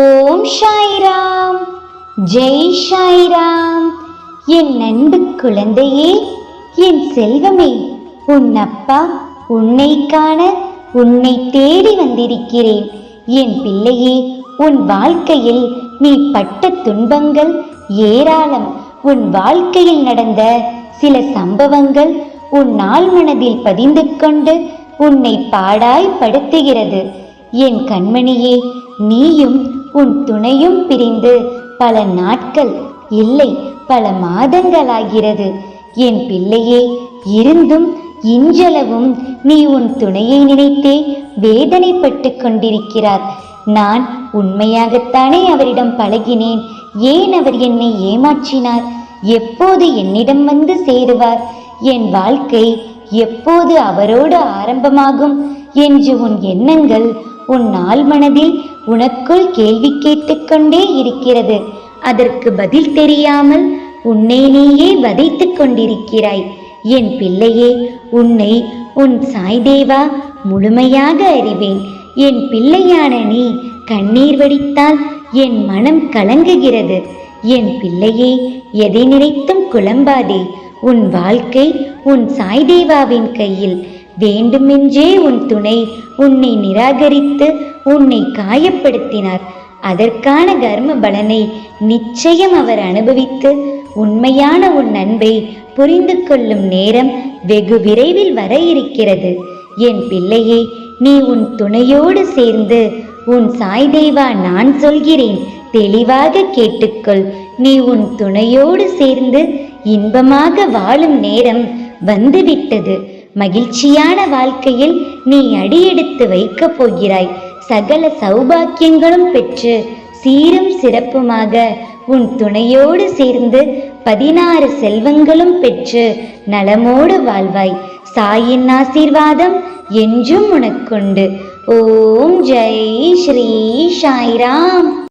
ஓம் சாய்ராம். ஜெய் சாய்ராம். என் நண்பு குழந்தையே என் செல்வமே உன் அப்பா உன்னை காண உன்னை தேடி வந்திருக்கிறேன். என் பிள்ளையே உன் வாழ்க்கையில் நீ பட்ட துன்பங்கள் ஏராளம். உன் வாழ்க்கையில் நடந்த சில சம்பவங்கள் உன் நாள் மனதில் பதிந்து கொண்டு உன்னை பாடாய் படுத்துகிறது என் கண்மணியே நீயும் உன் துணையும் பிரிந்து பல நாட்கள் இல்லை பல மாதங்களாகிறது. என் பிள்ளையே இருந்தும் இன்றளவும் நீ உன் துணையை நினைத்தே வேதனைப்பட்டு கொண்டிருக்கிறார். நான் உண்மையாகத்தானே அவரிடம் பழகினேன். ஏன் அவர் என்னை ஏமாற்றினார்? எப்போது என்னிடம் வந்து சேருவார்? என் வாழ்க்கை எப்போது அவரோடு ஆரம்பமாகும்? என்று உன் எண்ணங்கள் உன் நாள் மனதில் உனக்குள் கேள்வி கேட்டுக்கொண்டே இருக்கிறது. அதற்கு பதில் தெரியாமல் உன்னை நீயே வதைத்துக் கொண்டிருக்கிறாய். என் பிள்ளையே உன்னை உன் சாய்தேவா முழுமையாக அறிவேன். என் பிள்ளையான நீ கண்ணீர் வடித்தால் என் மனம் கலங்குகிறது. என் பிள்ளையே எதை நினைத்தும் குழம்பாதே. உன் வாழ்க்கை உன் சாய்தேவாவின் கையில். வேண்டுமென்றே உன் துணை உன்னை நிராகரித்து உன்னை காயப்படுத்தினார். அதற்கான கர்ம பலனை நிச்சயம் அவர் அனுபவித்து உண்மையான உன் அன்பை புரிந்து கொள்ளும் நேரம் வெகு விரைவில் வர இருக்கிறது. என் பிள்ளையே நீ உன் துணையோடு சேர்ந்து உன் சாய்தேவா நான் சொல்கிறேன். தெளிவாக கேட்டுக்கொள். நீ உன் துணையோடு சேர்ந்து இன்பமாக வாழும் நேரம் வந்துவிட்டது. மகிழ்ச்சியான வாழ்க்கையில் நீ அடியெடுத்து வைக்கப் போகிறாய். சகல சௌபாக்கியங்களும் பெற்று சீரும் சிறப்புமாக உன் துணையோடு சேர்ந்து பதினாறு செல்வங்களும் பெற்று நலமோடு வாழ்வாய். சாயின் ஆசீர்வாதம் என்றும் உனக்குண்டு. ஓம் ஜெய் ஸ்ரீ சாய்ராம்.